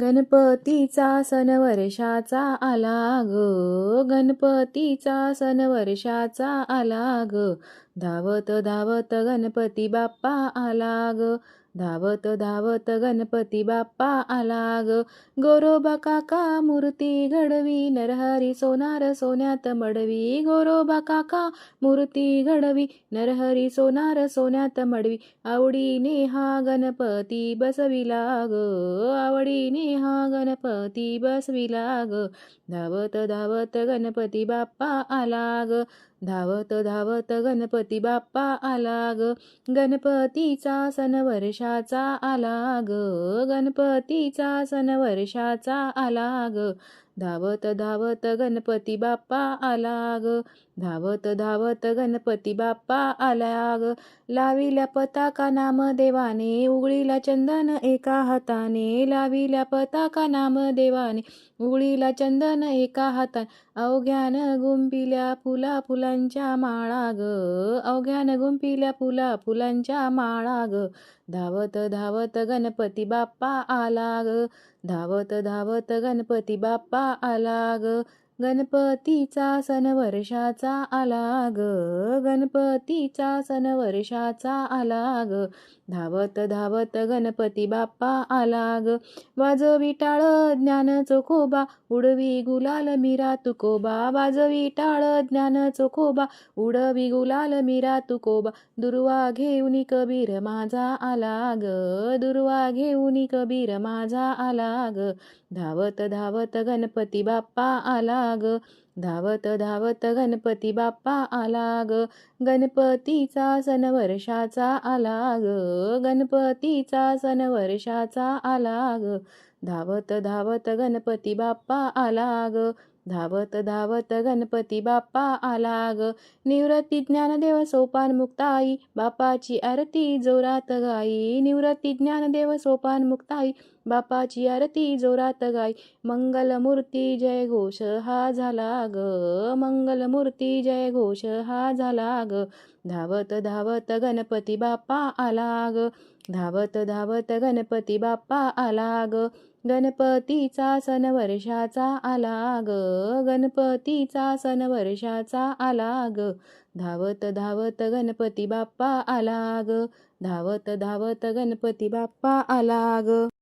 गणपतीचा सण वर्षाचा आला ग. गणपतीचा सण वर्षाचा आला ग. धावत धावत गणपती बाप्पा आला ग धावत धावत गणपती बाप्पा आला ग गोरोबा काका मूर्ती घडवी नरहरी सोनार सोन्यात मडवी. गोरोबा काका मूर्ती घडवी नरहरी सोनार सोन्यात मडवी. आवडीने हा गणपती बसविला ग आवडीने हा गणपती बसविला ग धावत धावत गणपती बाप्पा आला ग धावत धावत गणपती बाप्पा आला ग गणपतीचा सण वर्षाचा आला ग गणपतीचा सण वर्षाचा आला ग धावत धावत गणपती बाप्पा आला ग धावत धावत गणपती बाप्पा आला ग लाविल्या पताका नामदेवाने उघडीला चंदन एका हाताने. लाविल्या पताका नामदेवाने उघडीला चंदन एका हाताने. अवघ्यान गुंपिल्या फुला फुलांच्या माळा ग अवघ्यान गुंपिल्या फुला फुलांच्या माळा ग धावत धावत गणपती बाप्पा आला ग धावत धावत गणपती बाप्पा आला ग गणपतीचा सण वर्षाचा आला ग गणपतीचा सण वर्षाचा आला ग. धावत धावत गणपती बाप्पा आला ग. वाजवी टाळ ज्ञान चोखोबा उडवी गुलाल मीरा तुकोबा. वाजवी टाळ ज्ञान चोखोबा उडवी गुलाल मीरा तुकोबा. दुर्वा घेऊन कबीर माझा आला ग दुर्वा घेऊन कबीर माझा आला ग. धावत धावत गणपती बाप्पा आला ग धावत धावत गणपती बाप्पा आला ग गणपतीचा सण वर्षाचा आला ग गणपतीचा सण वर्षाचा आला ग धावत धावत गणपती बाप्पा आला ग धावत धावत गणपती बाप्पा आला ग निवृत्ती ज्ञानदेव सोपान मुक्ताई बापाची आरती जोरात गाई. निवृत्ती ज्ञानदेव सोपान मुक्ताई बापाची आरती जोरात गाई. मंगलमूर्ती जय घोष हा झाला ग. मंगलमूर्ती जय घोष हा झाला ग. धावत धावत गणपती बाप्पा आला ग धावत धावत गणपती बाप्पा आला ग. गणपतीचा सण वर्षाचा आला ग. गणपतीचा सण वर्षाचा आला ग. धावत धावत गणपती बाप्पा आला ग. धावत धावत गणपती बाप्पा आला ग.